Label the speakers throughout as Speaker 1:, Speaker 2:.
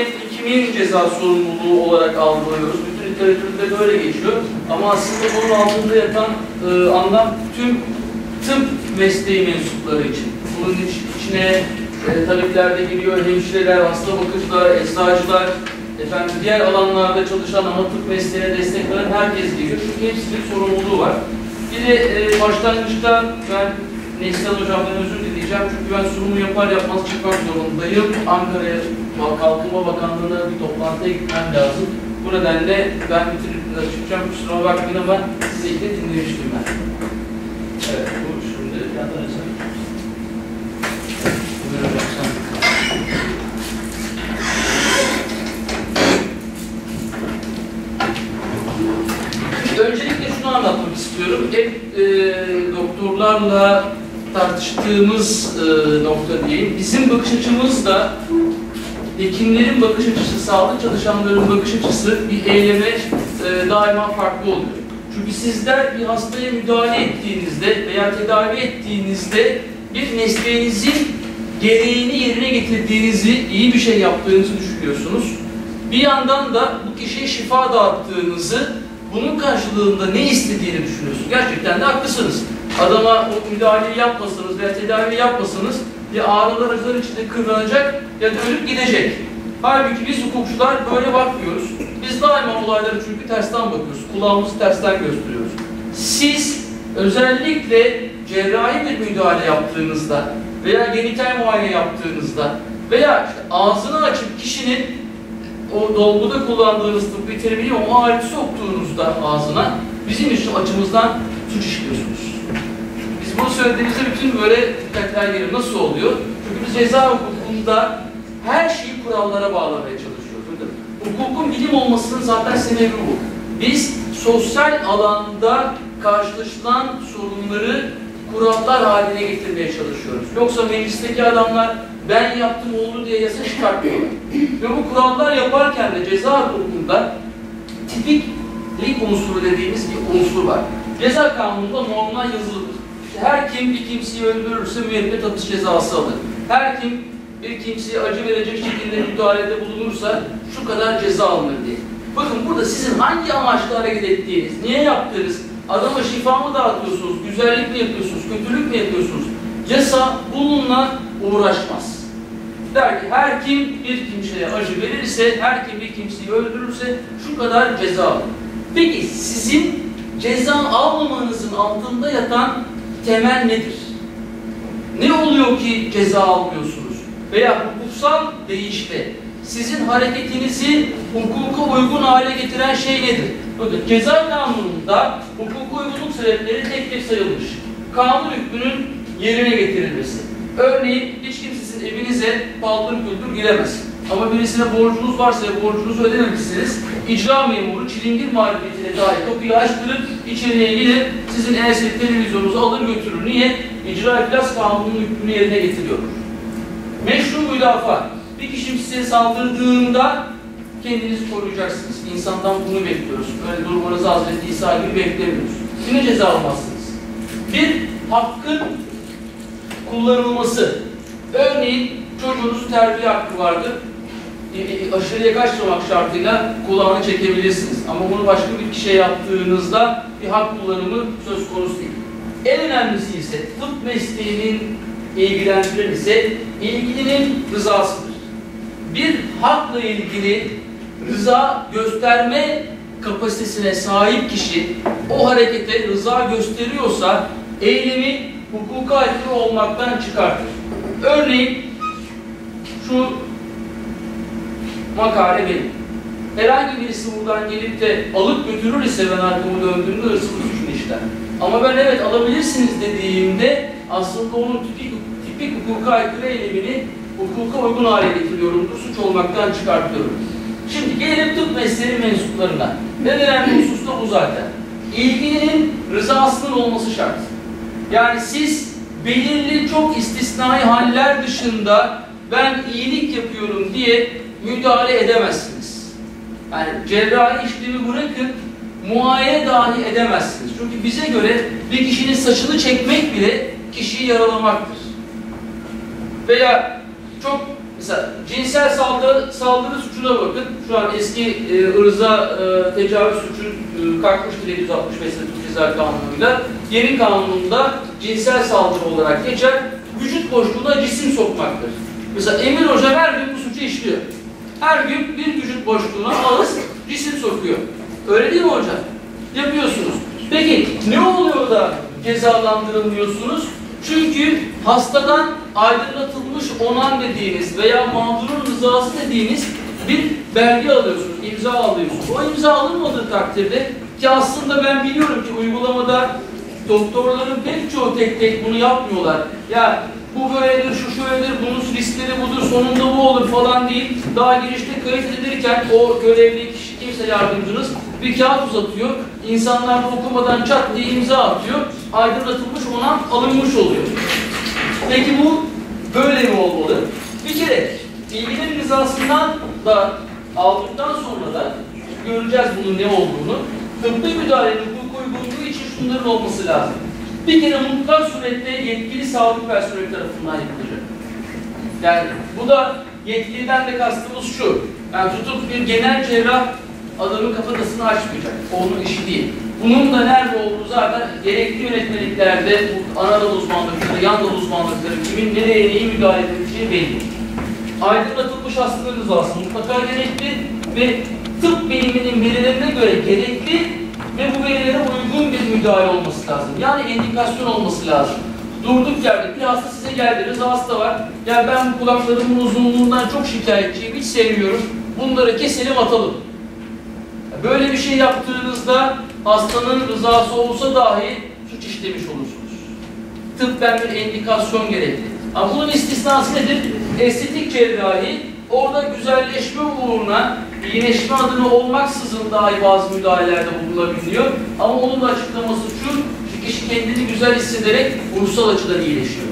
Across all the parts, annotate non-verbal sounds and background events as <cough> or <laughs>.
Speaker 1: hep kimin ceza sorumluluğu olarak algılıyoruz. Bütün literatürde böyle geçiyor. Ama aslında bunun altında yatan e, anlam tüm tıp mesleği mensupları için. Bunun iç, içine e, tabipler de giriyor, hemşireler, hasta bakıcılar, eczacılar, efendim diğer alanlarda çalışan ama tıp mesleğine destek veren herkes giriyor. Çünkü hepsinin sorumluluğu var. Bir de e, başlangıçta ben Neslihan Hocam'dan özür dileyeceğim çünkü ben sunumu yapar yapmaz çıkmak zorundayım. Ankara'ya Kalkınma Bakanlığı'na bir toplantıya gitmem lazım. Bu nedenle ben bitirip çıkacağım. Kusura bakmayın ama sizi ilk dinlemiştim ben. Evet, bu şimdi yandan açalım. Öncelikle şunu anlatmak istiyorum. Hep e, doktorlarla tartıştığımız e, nokta diyeyim. Bizim bakış açımız da hekimlerin bakış açısı, sağlık çalışanların bakış açısı bir eyleme e, daima farklı oluyor. Çünkü sizler bir hastaya müdahale ettiğinizde veya tedavi ettiğinizde bir mesleğinizin gereğini yerine getirdiğinizi, iyi bir şey yaptığınızı düşünüyorsunuz. Bir yandan da bu kişiye şifa dağıttığınızı, bunun karşılığında ne istediğini düşünüyorsunuz. Gerçekten de haklısınız. Adama o müdahaleyi yapmasanız veya tedavi yapmasanız ya ağrılar acılar içinde kıvranacak ya da ölüp gidecek. Halbuki biz hukukçular böyle bakmıyoruz. Biz daima olayları çünkü tersten bakıyoruz. Kulağımızı tersten gösteriyoruz. Siz özellikle cerrahi bir müdahale yaptığınızda veya genital muayene yaptığınızda veya işte ağzını açıp kişinin o dolguda kullandığınız tıbbi terimiyle o aleti soktuğunuzda ağzına bizim için açımızdan suç işliyorsunuz. Biz bunu söylediğimizde bütün böyle dikkatler gelir. Nasıl oluyor? Çünkü biz ceza hukukunda her şeyi kurallara bağlamaya çalışıyoruz. Hukukun bilim olmasının zaten sebebi bu. Biz sosyal alanda karşılaşılan sorunları kurallar haline getirmeye çalışıyoruz. Yoksa meclisteki adamlar ben yaptım oldu diye yasa çıkartmıyorlar. Ve bu kurallar yaparken de ceza hukukunda tipiklik unsuru dediğimiz bir unsur var. Ceza kanununda normlar yazılıdır. Her kim bir kimseyi öldürürse müebbet hapis cezası alır. Her kim bir kimseye acı verecek şekilde müdahalede bulunursa şu kadar ceza alınır diye. Bakın burada sizin hangi amaçla hareket ettiğiniz, niye yaptığınız, adama şifa mı dağıtıyorsunuz, güzellik mi yapıyorsunuz, kötülük mü yapıyorsunuz? Yasa bununla uğraşmaz. Der ki her kim bir kimseye acı verirse, her kim bir kimseyi öldürürse şu kadar ceza alır. Peki sizin ceza almamanızın altında yatan temel nedir? Ne oluyor ki ceza almıyorsunuz? Veya hukuksal deyişle sizin hareketinizi hukuka uygun hale getiren şey nedir? Bakın ceza kanununda hukuka uygunluk sebepleri tek tek sayılmış. Kanun hükmünün yerine getirilmesi. Örneğin hiç kimse sizin evinize paldır küldür giremez. Ama birisine borcunuz varsa ve borcunuzu ödememişsiniz, icra memuru çilingir marifetine dair kapıyı açtırıp içeriye gelir, sizin LCD televizyonunuzu alır götürür. Niye? İcra iflas kanunun hükmünü yerine getiriyor. Meşru müdafaa. Bir kişi size saldırdığında kendinizi koruyacaksınız. İnsandan bunu bekliyoruz. Böyle durmanızı Hazreti İsa gibi beklemiyoruz. Yine ceza almazsınız. Bir, hakkın kullanılması. Örneğin çocuğunuzun terbiye hakkı vardır. Aşırıya kaçmamak şartıyla kulağını çekebilirsiniz. Ama bunu başka bir kişiye yaptığınızda bir hak kullanımı söz konusu değil. En önemlisi ise tıp mesleğinin ilgilendiren ise ilgilinin rızasıdır. Bir hakla ilgili rıza gösterme kapasitesine sahip kişi o harekete rıza gösteriyorsa eylemi hukuka aykırı olmaktan çıkartır. Örneğin şu makale benim. Herhangi birisi buradan gelip de alıp götürür ise ben arkamı döndüğümde hırsızlık suçunu işler. Ama ben evet alabilirsiniz dediğimde aslında onun tipik, tipik hukuka aykırı eylemini hukuka uygun hale getiriyorumdur, suç olmaktan çıkartıyorum. Şimdi gelelim tıp mesleği mensuplarına. En önemli husus da bu zaten. İlgilinin rızasının olması şart. Yani siz belirli çok istisnai haller dışında ben iyilik yapıyorum diye müdahale edemezsiniz. Yani cerrahi işlemi bırakın, muayene dahi edemezsiniz. Çünkü bize göre bir kişinin saçını çekmek bile kişiyi yaralamaktır. Veya çok Mesela cinsel saldırı, saldırı suçuna bakın. Şu an eski e, ırza e, tecavüz suçu e, kalkmıştır 765 Türk Ceza Kanunu'yla. Yeni kanununda cinsel saldırı olarak geçer. Vücut boşluğuna cisim sokmaktır. Mesela Emir Hoca her gün bu suçu işliyor. Her gün bir vücut boşluğuna ağız cisim sokuyor. Öyle değil mi hocam? Yapıyorsunuz. Peki ne oluyor da cezalandırılmıyorsunuz? Çünkü hastadan aydınlatılmış onan dediğiniz veya mağdurun rızası dediğiniz bir belge alıyorsunuz, imza alıyorsunuz. O imza alınmadığı takdirde ki aslında ben biliyorum ki uygulamada doktorların pek çoğu tek tek bunu yapmıyorlar. Ya bu böyledir, şu şöyledir, bunun riskleri budur, sonunda bu olur falan değil. Daha girişte kayıt edilirken o görevli kişi kimse yardımcınız bir kağıt uzatıyor. İnsanlar okumadan çat diye imza atıyor. Aydınlatılmış onan alınmış oluyor. Peki bu böyle mi olmalı? Bir kere ilginin rızasından da aldıktan sonra da göreceğiz bunun ne olduğunu. Tıbbi müdahalenin hukuk uygunluğu için şunların olması lazım. Bir kere mutlak surette yetkili sağlık personeli tarafından yapılacak. Yani bu da yetkiliden de kastımız şu. Yani tutup bir genel cerrah adamın kafatasını açmayacak. Onun işi değil. Bunun da nerede olduğu zaten gerekli yönetmeliklerde ana dal uzmanlıkları, yan dal uzmanlıkları, kimin nereye neyi müdahale edileceği belli. Aydınlatılmış hastalık rızası mutlaka gerekli ve tıp biliminin verilerine göre gerekli ve bu verilere uygun bir müdahale olması lazım. Yani indikasyon olması lazım. Durduk yerde bir hasta size geldi, rızası da var. Ya ben kulaklarımın uzunluğundan çok şikayetçiyim, hiç sevmiyorum. Bunları keselim atalım. Böyle bir şey yaptığınızda hastanın rızası olsa dahi suç işlemiş olursunuz. Tıbben bir endikasyon gerekli. Ama bunun istisnası nedir? Estetik cerrahi orada güzelleşme uğruna iyileşme adına olmaksızın dahi bazı müdahalelerde bulunabiliyor. Ama onun da açıklaması şu, kişi kendini güzel hissederek ruhsal açıdan iyileşiyor.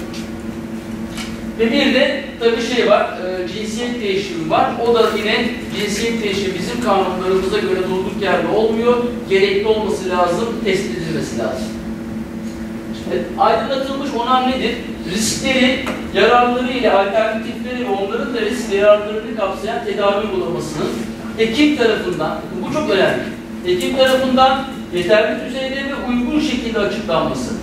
Speaker 1: Ve bir de tabii şey var, e, cinsiyet değişimi var. O da yine cinsiyet değişimi bizim kanunlarımıza göre durduk yerde olmuyor. Gerekli olması lazım, tespit edilmesi lazım. Aydınlatılmış onan nedir? Riskleri, yararları ile alternatifleri ve onların da risk ve yararlarını kapsayan tedavi uygulamasının hekim tarafından, bu çok önemli, hekim tarafından yeterli düzeyde ve uygun şekilde açıklanması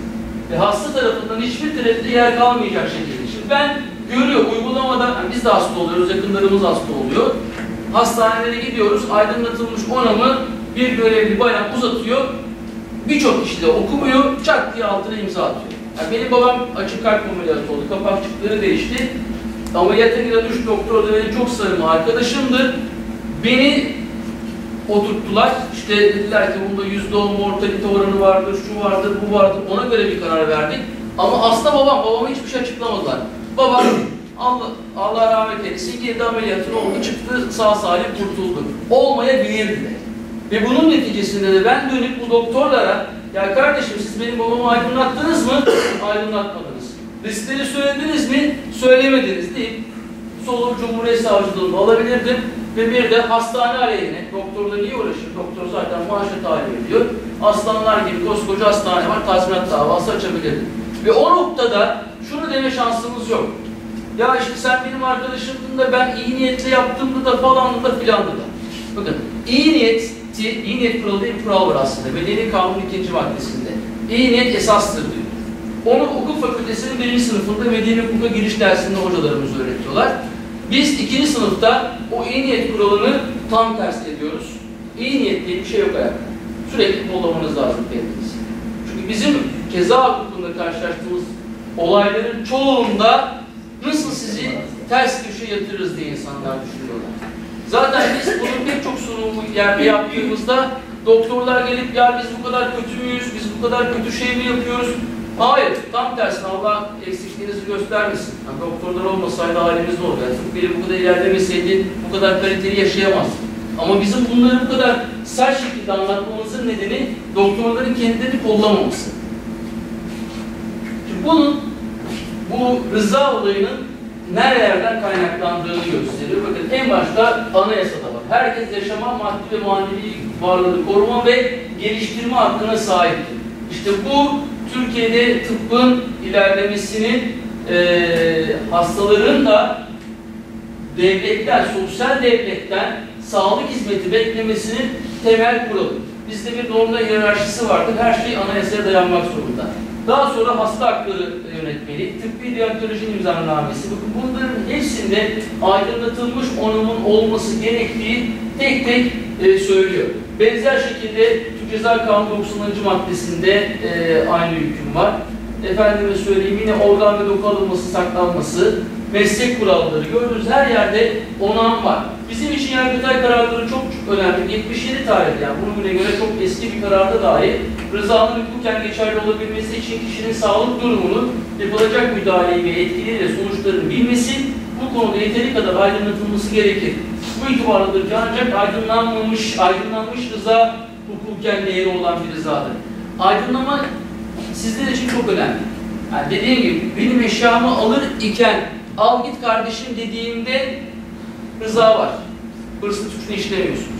Speaker 1: ve hasta tarafından hiçbir tereddüte yer kalmayacak şekilde ben görüyor uygulamada, yani biz de hasta oluyoruz, yakınlarımız hasta oluyor. Hastanelere gidiyoruz, aydınlatılmış onamı bir görevli bayan uzatıyor. Birçok kişi de okumuyor, çat diye altına imza atıyor. Yani benim babam açık kalp ameliyatı oldu, kapakçıkları değişti. Ameliyata giren üç doktor da benim çok sarım arkadaşımdı. Beni oturttular. İşte dediler ki bunda yüzde on mortalite oranı vardır, şu vardır, bu vardır. Ona göre bir karar verdik. Ama hasta babam, babama hiçbir şey açıklamadılar. Babam Allah, Allah rahmet eylesin girdi ameliyatına oldu, çıktı sağ salim kurtuldu. Olmayabilirdi. Ve bunun neticesinde de ben dönüp bu doktorlara ya kardeşim siz benim babamı aydınlattınız mı? <laughs> Aydınlatmadınız. Riskleri söylediniz mi? Söylemediniz deyip Solu Cumhuriyet Savcılığı'nda alabilirdim. Ve bir de hastane aleyhine, doktorla niye uğraşır? Doktor zaten maaşı talim ediyor. Aslanlar gibi koskoca hastane var, tazminat davası açabilirdim. Ve o noktada şunu deme şansımız yok. Ya işte sen benim arkadaşımdın da ben iyi niyetle yaptığımda da falan da filan da. Bakın iyi niyet, iyi niyet kuralı diye bir kural var aslında. Medeni Kanun ikinci maddesinde. İyi niyet esastır diyor. Onu hukuk fakültesinin birinci sınıfında medeni hukuka giriş dersinde hocalarımız öğretiyorlar. Biz ikinci sınıfta o iyi niyet kuralını tam ters ediyoruz. İyi niyet diye bir şey yok ayakta. Sürekli kollamanız lazım kendinizi. Çünkü bizim ceza hukukunda karşılaştığımız olayların çoğunda nasıl sizi ters köşe yatırırız diye insanlar düşünüyorlar. Zaten biz bunun pek çok sunumu yerde yaptığımızda doktorlar gelip ya biz bu kadar kötü müyüz, biz bu kadar kötü şey mi yapıyoruz? Hayır, tam tersine Allah eksikliğinizi göstermesin. Yani doktorlar olmasaydı halimiz ne olur? Yani biri bu kadar ilerlemeseydi bu kadar kaliteli yaşayamaz. Ama bizim bunları bu kadar sert şekilde anlatmamızın nedeni doktorların kendilerini kollamaması. Şimdi bunun, bu rıza olayının nerelerden kaynaklandığını gösteriyor. Bakın en başta anayasada var. Herkes yaşama, maddi ve manevi varlığını koruma ve geliştirme hakkına sahiptir. İşte bu Türkiye'de tıbbın ilerlemesinin e, hastaların da devletten, sosyal devletten sağlık hizmeti beklemesinin temel kuralı. Bizde bir normda hiyerarşisi vardır. Her şey anayasaya dayanmak zorunda. Daha sonra hasta hakları yönetmeliği, tıbbi deontoloji imzanamesi. Bunların hepsinde aydınlatılmış onamın olması gerektiği tek tek e, söylüyor. Benzer şekilde Türk Ceza Kanunu 90. maddesinde e, aynı hüküm var. Efendime söyleyeyim yine organ ve doku alınması, saklanması, meslek kuralları gördüğünüz her yerde onam var. Bizim için Yargıtay kararları çok önemli. 77 tarihli yani bugüne göre çok eski bir kararda dahi rızanın hukuken geçerli olabilmesi için kişinin sağlık durumunu yapılacak müdahaleyi ve etkileriyle sonuçlarını bilmesi bu konuda yeteri kadar aydınlatılması gerekir. Bu itibarlıdır ki ancak aydınlanmamış, aydınlanmış rıza hukuken değeri olan bir rızadır. Aydınlama sizler için çok önemli. Yani dediğim gibi benim eşyamı alır iken al git kardeşim dediğimde rıza var. Hırsızlık suçunu işlemiyorsunuz.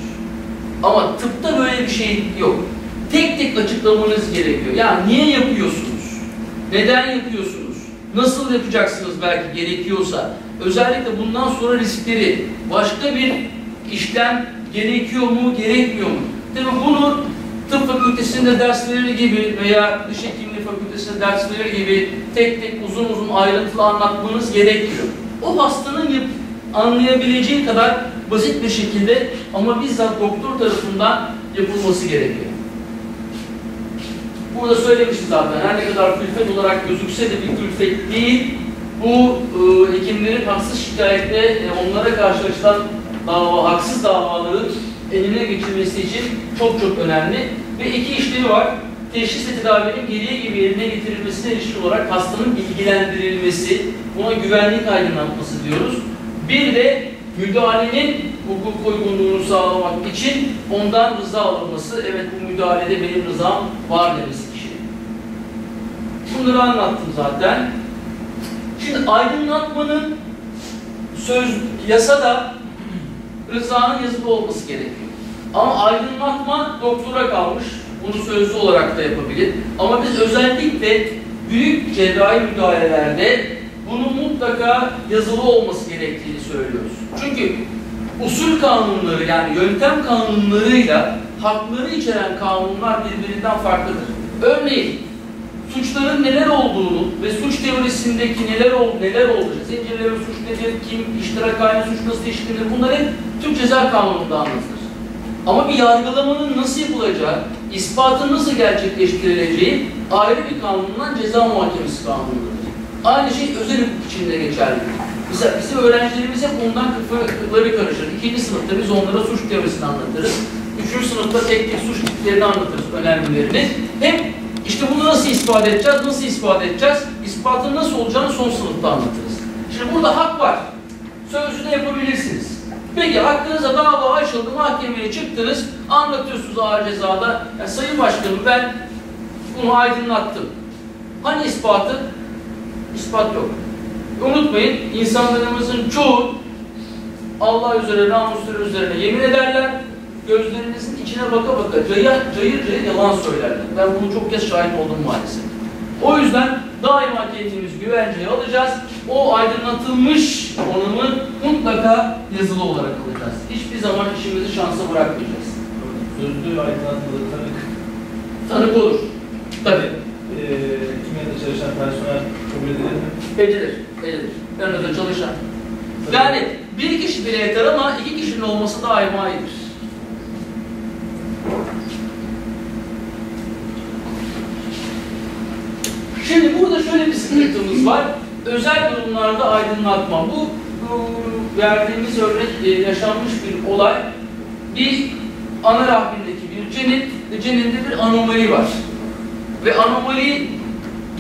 Speaker 1: Ama tıpta böyle bir şey yok. Tek tek açıklamanız gerekiyor. Yani niye yapıyorsunuz? Neden yapıyorsunuz? Nasıl yapacaksınız belki gerekiyorsa? Özellikle bundan sonra riskleri, başka bir işlem gerekiyor mu, gerekmiyor mu? Tabii bunu tıp fakültesinde ders verir gibi veya diş hekimliği fakültesinde ders verir gibi tek tek uzun uzun ayrıntılı anlatmanız gerekiyor. O hastanın yap anlayabileceği kadar basit bir şekilde ama bizzat doktor tarafından yapılması gerekiyor. Burada söylemiştim zaten her ne kadar külfet olarak gözükse de bir külfet değil. Bu e, hekimlerin haksız şikayetle e, onlara karşı açılan dava, haksız davaların eline geçirmesi için çok çok önemli. Ve iki işlevi var. Teşhis ve tedavinin geriye gibi yerine getirilmesine ilişkin olarak hastanın bilgilendirilmesi, buna güvenlik aydınlatması diyoruz. Bir de müdahalenin hukuk uygunluğunu sağlamak için ondan rıza alınması, evet bu müdahalede benim rızam var demesi kişi. Bunları anlattım zaten. Şimdi aydınlatmanın söz yasada rızanın yazılı olması gerekiyor. Ama aydınlatma doktora kalmış. Bunu sözlü olarak da yapabilir. Ama biz özellikle büyük cerrahi müdahalelerde bunun mutlaka yazılı olması gerektiğini söylüyoruz. Çünkü usul kanunları yani yöntem kanunlarıyla hakları içeren kanunlar birbirinden farklıdır. Örneğin suçların neler olduğunu ve suç teorisindeki neler ol, neler olduğunu, zincirleme suç nedir, kim, iştirak aynı suç nasıl işlenir bunlar hep Türk Ceza Kanunu'nda anlatılır. Ama bir yargılamanın nasıl yapılacağı, ispatın nasıl gerçekleştirileceği ayrı bir kanundan ceza muhakemesi kanunundadır. Aynı şey özel hukuk içinde geçerli. Mesela bizim öğrencilerimiz hep ondan kafaları karışır. İkinci sınıfta biz onlara suç teorisini anlatırız. Üçüncü sınıfta tek tek suç tiplerini anlatırız, önemlilerini. Hep işte bunu nasıl ispat edeceğiz, nasıl ispat edeceğiz, ispatın nasıl olacağını son sınıfta anlatırız. Şimdi burada hak var. Sözlü de yapabilirsiniz. Peki hakkınıza dava açıldı, mahkemeye çıktınız, anlatıyorsunuz ağır cezada. Ya, Sayın Başkanım ben bunu aydınlattım. Hani ispatı? İspat yok. Unutmayın, insanlarımızın çoğu Allah üzerine, namusları üzerine yemin ederler. Gözlerinizin içine baka baka cayır cayır, cayır yalan söylerler. Ben bunu çok kez şahit oldum maalesef. O yüzden daima kendimiz güvenceye alacağız. O aydınlatılmış onamı mutlaka yazılı olarak alacağız. Hiçbir zaman işimizi şansa bırakmayacağız.
Speaker 2: Sözlü aydınlatmalı tanık,
Speaker 1: Tanık olur. Tabii.
Speaker 2: e, kimyada çalışan personel kabul edilir mi?
Speaker 1: Edilir. Edilir. Yanında çalışan. Yani bir kişi bile yeter ama iki kişinin olması daima iyidir. Şimdi burada şöyle bir sıkıntımız var. Özel durumlarda aydınlatma. Bu, verdiğimiz örnek e, yaşanmış bir olay. Bir ana rahmindeki bir cenin ceninde bir anomali var. Ve anomali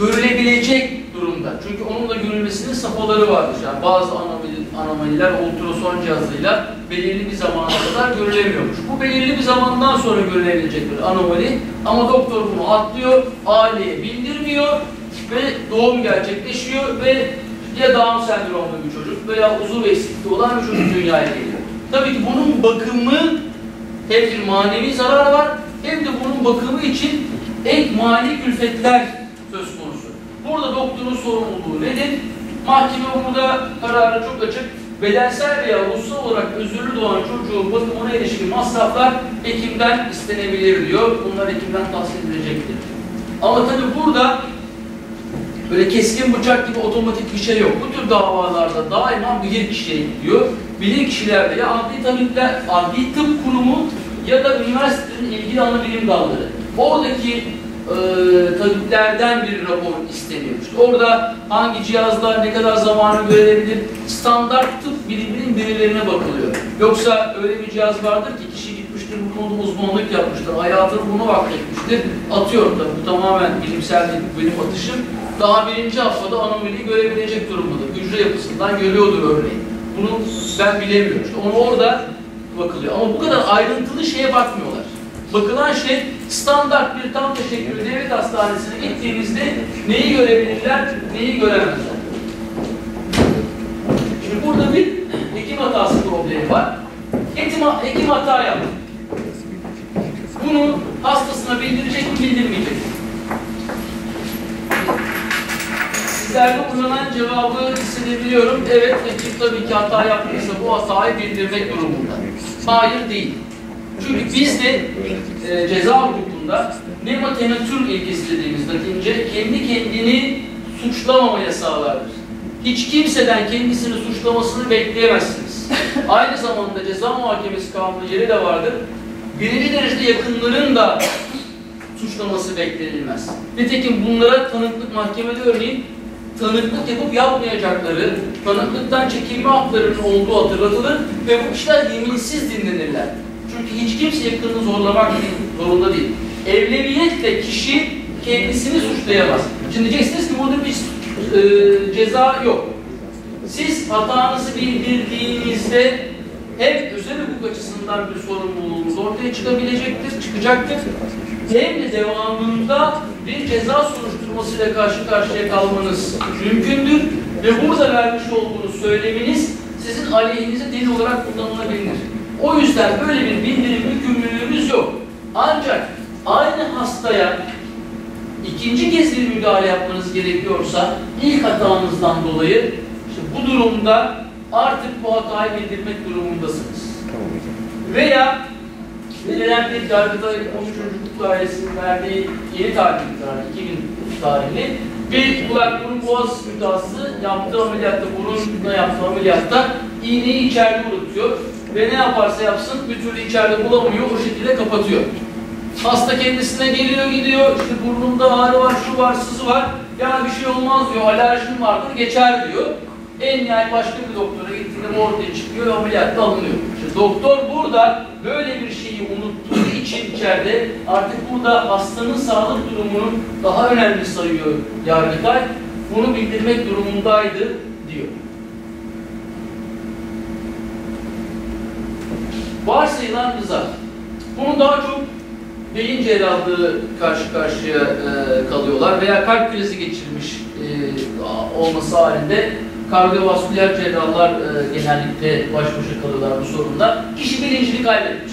Speaker 1: görülebilecek durumda. Çünkü onun da görülmesinin safhaları vardır. Yani bazı anomali, anomaliler ultrason cihazıyla belirli bir zamana kadar görülemiyormuş. Bu belirli bir zamandan sonra görülebilecek bir anomali. Ama doktor bunu atlıyor, aileye bildirmiyor ve doğum gerçekleşiyor ve ya Down sendromlu bir çocuk veya uzuv eksikliği olan bir çocuk dünyaya geliyor. Tabii ki bunun bakımı hem bir manevi zarar var hem de bunun bakımı için ek mali külfetler söz konusu. Burada doktorun sorumluluğu nedir? Mahkeme burada kararı çok açık. bedensel veya ruhsal olarak özürlü doğan çocuğun bakımına ilişkin masraflar hekimden istenebilir diyor. Bunlar hekimden tahsil edilecektir. Ama tabii burada böyle keskin bıçak gibi otomatik bir şey yok. Bu tür davalarda daima bilir kişiye gidiyor. Bilir kişilerde ya adli tabipler, adli tıp kurumu ya da üniversitenin ilgili ana bilim dalları. Oradaki e, tabiplerden bir rapor isteniyor. İşte orada hangi cihazlar ne kadar zamanı görebilir, standart tıp biliminin verilerine bakılıyor. Yoksa öyle bir cihaz vardır ki kişi gitmiştir, bu konuda uzmanlık yapmıştır, hayatını bunu vakfetmiştir, atıyor da bu tamamen bilimsel bu benim atışım. Daha birinci haftada anomaliyi görebilecek durumdadır. Hücre yapısından görüyordur örneğin. Bunu ben bilemiyorum. İşte onu orada bakılıyor. Ama bu kadar ayrıntılı şeye bakmıyorlar. Bakılan şey standart bir tam teşekkür devlet hastanesine gittiğinizde neyi görebilirler, neyi göremezler. Şimdi burada bir hekim hatası problemi var. Hekim, hekim hata yaptı. Bunu hastasına bildirecek mi, bildirmeyecek mi? Sizlerde uzanan cevabı hissedebiliyorum. Evet, hekim tabii ki hata yaptıysa bu hatayı bildirmek durumunda. Hayır değil. Çünkü bizde e, ceza hukukunda nematenatür ilkesi dediğimiz latince kendi kendini suçlamama yasağı vardır. Hiç kimseden kendisini suçlamasını bekleyemezsiniz. Aynı zamanda ceza muhakemesi kanunu yeri de vardır. Birinci derecede yakınların da suçlaması beklenilmez. Nitekim bunlara tanıklık mahkemede örneğin tanıklık yapıp yapmayacakları, tanıklıktan çekilme haklarının olduğu hatırlatılır ve bu kişiler yeminsiz dinlenirler. Çünkü hiç kimse yakınını zorlamak zorunda değil. Evleniyetle kişi kendisini suçlayamaz. Şimdi diyeceksiniz ki burada bir e, ceza yok. Siz hatanızı bildirdiğinizde hem özel hukuk açısından bir sorumluluğunuz ortaya çıkabilecektir, çıkacaktır. Hem de devamında bir ceza soruşturmasıyla karşı karşıya kalmanız mümkündür ve burada vermiş olduğunuz söyleminiz sizin aleyhinize delil olarak kullanılabilir. O yüzden böyle bir bildirim yükümlülüğümüz yok. Ancak aynı hastaya ikinci kez bir müdahale yapmanız gerekiyorsa ilk hatanızdan dolayı işte bu durumda artık bu hatayı bildirmek durumundasınız. Veya verilen bir yargıda 13. Hukuk Dairesi'nin verdiği yeni tarih, 2000 tarihli bir kulak burun boğaz müdahası yaptığı ameliyatta, burunla yaptığı ameliyatta iğneyi içeride unutuyor ve ne yaparsa yapsın bir türlü içeride bulamıyor, o şekilde kapatıyor. Hasta kendisine geliyor gidiyor, işte burnumda ağrı var, şu var, sızı var, ya bir şey olmaz diyor, alerjim vardır, geçer diyor. En nihayet başka bir doktora gittiğinde bu ortaya çıkıyor ve ameliyatta alınıyor. İşte doktor burada böyle bir şeyi unuttuğu için içeride artık burada hastanın sağlık durumunu daha önemli sayıyor Yargıtay. Bunu bildirmek durumundaydı diyor. Varsayılan rıza. Bunu daha çok beyin cerrahlığı karşı karşıya e, kalıyorlar veya kalp krizi geçirmiş e, olması halinde kardiyovasküler cerrahlar e, genellikle baş başa kalıyorlar bu sorunla. Kişi bilincini kaybetmiş.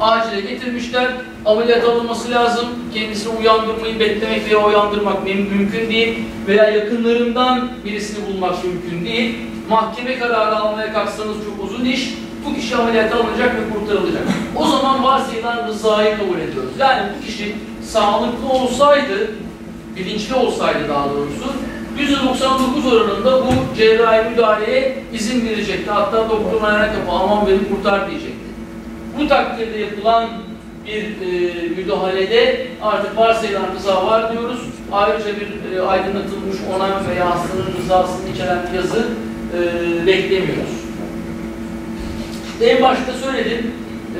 Speaker 1: Acile getirmişler, ameliyat alınması lazım. Kendisini uyandırmayı beklemek veya uyandırmak mümkün değil. Veya yakınlarından birisini bulmak mümkün değil. Mahkeme kararı almaya kalksanız çok uzun iş. Bu kişi ameliyata alınacak ve kurtarılacak. O zaman varsayılan rızayı kabul ediyoruz. Yani bu kişi sağlıklı olsaydı, bilinçli olsaydı daha doğrusu, %99 oranında bu cerrahi müdahaleye izin verecekti. Hatta doktor ayağına kapı aman beni kurtar diyecekti. Bu takdirde yapılan bir e, müdahalede artık varsayılan rıza var diyoruz. Ayrıca bir e, aydınlatılmış onay veya hastanın rızasını içeren bir yazı e, beklemiyoruz. En başta söyledim,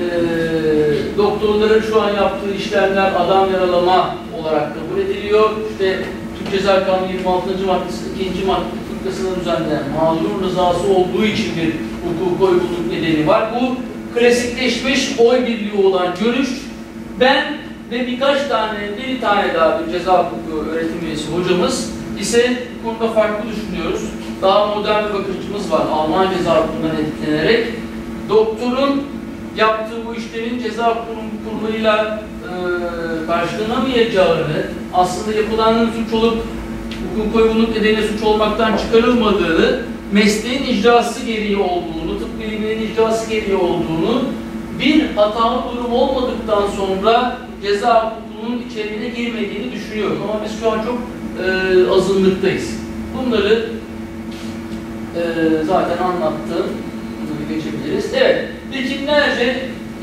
Speaker 1: e, doktorların şu an yaptığı işlemler adam yaralama olarak kabul ediliyor. İşte Türk Ceza Kanunu 26. maddesi 2. madde fıkrasına düzenlenen mağdurun rızası olduğu için bir hukuka uygunluk nedeni var. Bu klasikleşmiş oy birliği olan görüş ben ve birkaç tane, bir tane daha bir ceza hukuku öğretim üyesi hocamız ise konuda farklı düşünüyoruz. Daha modern bir bakış açımız var Alman ceza hukukundan etkilenerek. Doktorun yaptığı bu işlemin ceza kuruluyla e, karşılanamayacağını, aslında yapılanın suç olup hukuk uygunluk nedeniyle suç olmaktan çıkarılmadığını mesleğin icrası gereği olduğunu, tıp biliminin icrası gereği olduğunu bir hatalı durum olmadıktan sonra ceza hukukunun içeriğine girmediğini düşünüyorum. Ama biz şu an çok e, azınlıktayız. Bunları e, zaten anlattım. Geçebiliriz. Evet, binlerce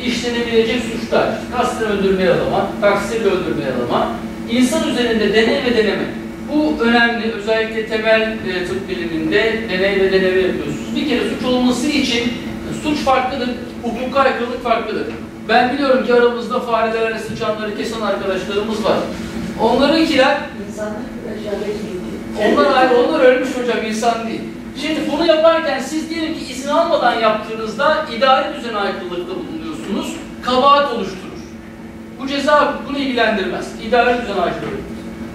Speaker 1: işlenebilecek suçlar. Kasten öldürme yalama, taksirle öldürme yalama, insan üzerinde deney ve deneme. Bu önemli. Özellikle temel e, tıp biliminde deney ve deneme yapıyorsunuz. Bir kere suç olması için suç farklıdır, hukuka aykırılık farklıdır. Ben biliyorum ki aramızda farelerle sıçanları kesen arkadaşlarımız var. Onlarınkiler
Speaker 3: İnsanlar
Speaker 1: onlar ayrı, onlar ölmüş hocam, insan değil. Şimdi bunu yaparken siz diyelim ki izin almadan yaptığınızda idari düzene aykırılıkta bulunuyorsunuz, kabahat oluşturur. Bu ceza hukukunu ilgilendirmez. İdari düzene aykırılık.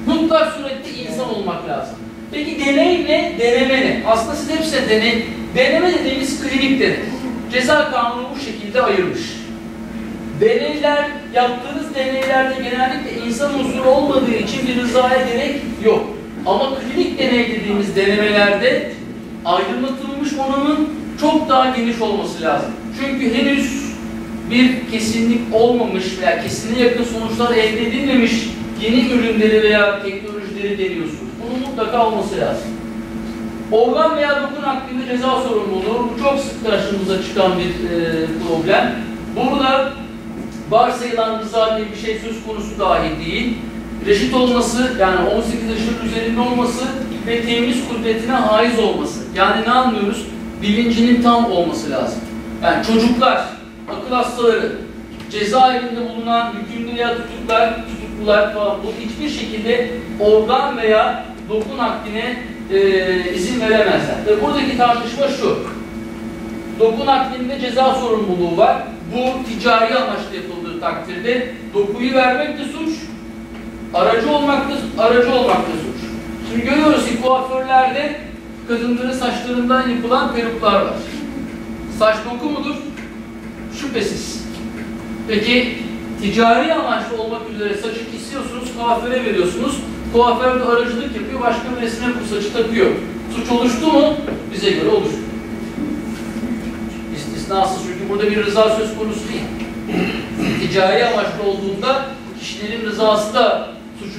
Speaker 1: Mutlak surette insan olmak lazım. Peki deney ne, deneme ne? Aslında siz hepsine deney, deneme dediğimiz klinik deney. Ceza kanunu bu şekilde ayırmış. Deneyler, yaptığınız deneylerde genellikle insan unsuru olmadığı için bir rızaya gerek yok. Ama klinik deney dediğimiz denemelerde aydınlatılmış oranın çok daha geniş olması lazım. Çünkü henüz bir kesinlik olmamış veya kesine yakın sonuçlar elde edilmemiş yeni ürünleri veya teknolojileri deniyorsunuz. Bunun mutlaka olması lazım. Organ veya dokun hakkında ceza sorumluluğu bu çok sık karşımıza çıkan bir e, problem. Burada varsayılan rıza diye bir şey söz konusu dahi değil. Reşit olması yani 18 yaşının üzerinde olması ve temiz kudretine haiz olması. Yani ne anlıyoruz? Bilincinin tam olması lazım. Yani çocuklar, akıl hastaları, cezaevinde bulunan hükümlü veya tutuklar, tutuklular falan bu hiçbir şekilde organ veya dokun hakkine e, izin veremezler. Ve buradaki tartışma şu. Dokun hakkinde ceza sorumluluğu var. Bu ticari amaçla yapıldığı takdirde dokuyu vermek de suç, aracı olmak da, aracı olmak da suç. Şimdi görüyoruz ki kuaförlerde kadınların saçlarından yapılan peruklar var. Saç doku mudur? Şüphesiz. Peki ticari amaçlı olmak üzere saçı kesiyorsunuz, kuaföre veriyorsunuz. Kuaför de aracılık yapıyor, başka birisine bu saçı takıyor. Suç oluştu mu? Bize göre oluştu. İstisnasız çünkü burada bir rıza söz konusu değil. <clears throat> Ticari amaçlı olduğunda kişilerin rızası da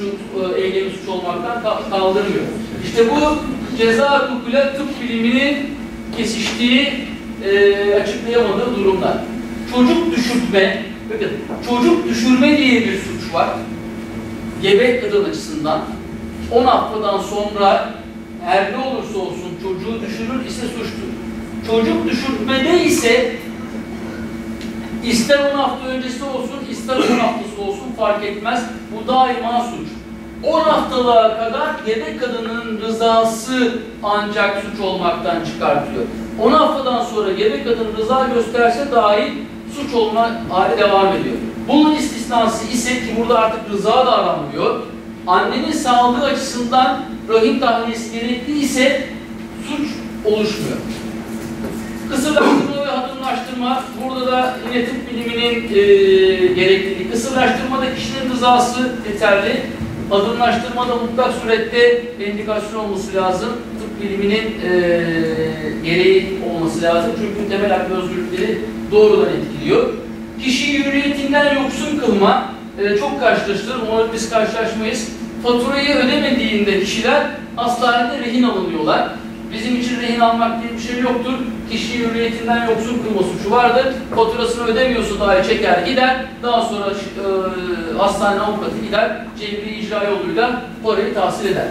Speaker 1: suçu, e, eylemi suç olmaktan ka- kaldırmıyor. İşte bu ceza hukukuyla tıp biliminin kesiştiği, e, açıklayamadığı durumlar. Çocuk düşürtme, bakın çocuk düşürme diye bir suç var. Gebe kadın açısından 10 haftadan sonra her ne olursa olsun çocuğu düşürür ise suçtur. Çocuk düşürtmede ise ister 10 hafta öncesi olsun, ister 10 haftası olsun fark etmez. Bu daima suç. 10 haftalığa kadar gebe kadının rızası ancak suç olmaktan çıkartıyor. 10 haftadan sonra gebe kadın rıza gösterse dahi suç olma hali devam ediyor. Bunun istisnası ise ki burada artık rıza da aranmıyor. Annenin sağlığı açısından rahim tahliyesi gerekli ise suç oluşmuyor. Kısırlaştırma ve hadımlaştırma, burada da yine tıp biliminin e, gerekliliği. Kısırlaştırmada kişinin rızası yeterli. Hadımlaştırmada mutlak surette indikasyon olması lazım. Tıp biliminin e, gereği olması lazım. Çünkü temel hak ve özgürlükleri doğrudan etkiliyor. Kişiyi hürriyetinden yoksun kılma, e, çok karşılaştırır. Umarım biz karşılaşmayız. Faturayı ödemediğinde kişiler hastanede rehin alınıyorlar. Bizim için rehin almak diye bir şey yoktur. Kişi hürriyetinden yoksun kılma suçu vardır. Faturasını ödemiyorsa dahi çeker gider. Daha sonra e, hastane avukatı gider. Cebri icra yoluyla parayı tahsil eder.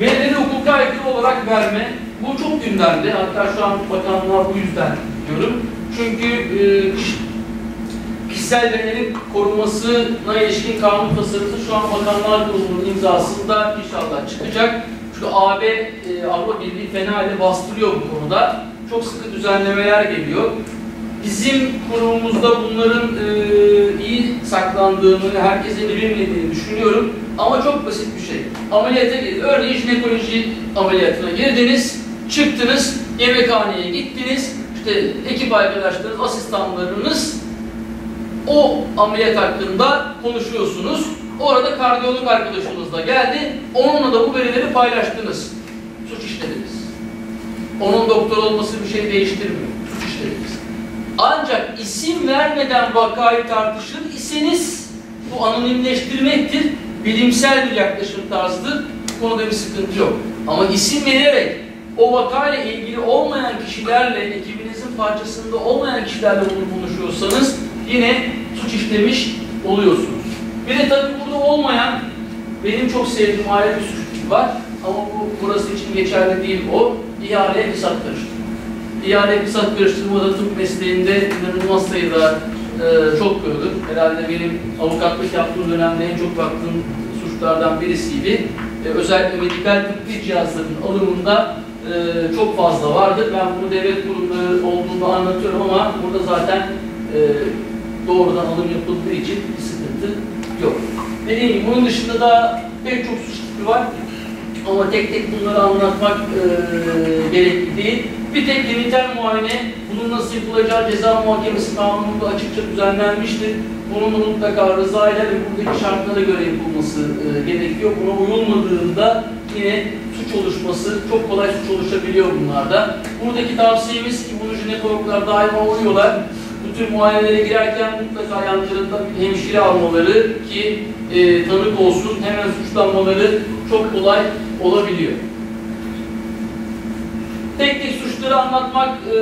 Speaker 1: Verileri hukuka aykırı olarak verme. Bu çok gündemde. Hatta şu an bakanlığa bu yüzden diyorum. Çünkü e, kişisel verilerin korunmasına ilişkin kanun tasarısı şu an Bakanlar Kurulu'nun imzasında inşallah çıkacak. Çünkü AB, e, Avrupa Birliği fena halde bastırıyor bu konuda. Çok sıkı düzenlemeler geliyor. Bizim kurumumuzda bunların e, iyi saklandığını, herkesin bilmediğini düşünüyorum. Ama çok basit bir şey. Ameliyata girdiniz. Örneğin jinekoloji ameliyatına girdiniz, çıktınız, yemekhaneye gittiniz. İşte ekip arkadaşlarınız, asistanlarınız o ameliyat hakkında konuşuyorsunuz. Orada kardiyolog arkadaşınız da geldi. Onunla da bu verileri paylaştınız. Suç işlediniz. Onun doktor olması bir şey değiştirmiyor. Suç işlediniz. Ancak isim vermeden vakayı tartışır iseniz bu anonimleştirmektir. Bilimsel bir yaklaşım tarzıdır. Bu konuda bir sıkıntı yok. Ama isim vererek o vakayla ilgili olmayan kişilerle, ekibinizin parçasında olmayan kişilerle bunu konuşuyorsanız yine suç işlemiş oluyorsunuz. Bir de tabii burada olmayan, benim çok sevdiğim ayrı bir suç tipi var ama bu burası için geçerli değil o, ihale karıştırma. İhale hesap karıştırma da tıp mesleğinde inanılmaz sayıda e, çok gördüm. Herhalde benim avukatlık yaptığım dönemde en çok baktığım suçlardan birisiydi. E, özellikle medikal tıbbi cihazların alımında e, çok fazla vardır. Ben bunu devlet kurumları olduğunu anlatıyorum ama burada zaten e, doğrudan alım yapıldığı için bir sıkıntı yok. Dediğim gibi bunun dışında da pek çok suç tipi var. Ama tek tek bunları anlatmak e, gerekli değil. Bir tek genital muayene, bunun nasıl yapılacağı ceza muhakemesi kanununda açıkça düzenlenmiştir. Bunun da mutlaka rızayla ve buradaki şartlara göre yapılması e, gerekiyor. Buna uyulmadığında yine suç oluşması, çok kolay suç oluşabiliyor bunlarda. Buradaki tavsiyemiz ki bunu jinekologlar daima uyuyorlar. Bu tür muayenelere girerken mutlaka yanlarında bir hemşire almaları ki e, tanık olsun, hemen suçlanmaları çok kolay olabiliyor. Tek tek suçları anlatmak e,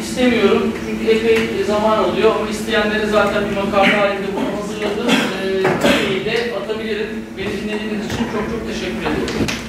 Speaker 1: istemiyorum çünkü epey zaman alıyor ama isteyenlere zaten bir makale halinde bunu hazırladım. E, atabilirim. Beni dinlediğiniz için çok çok teşekkür ederim.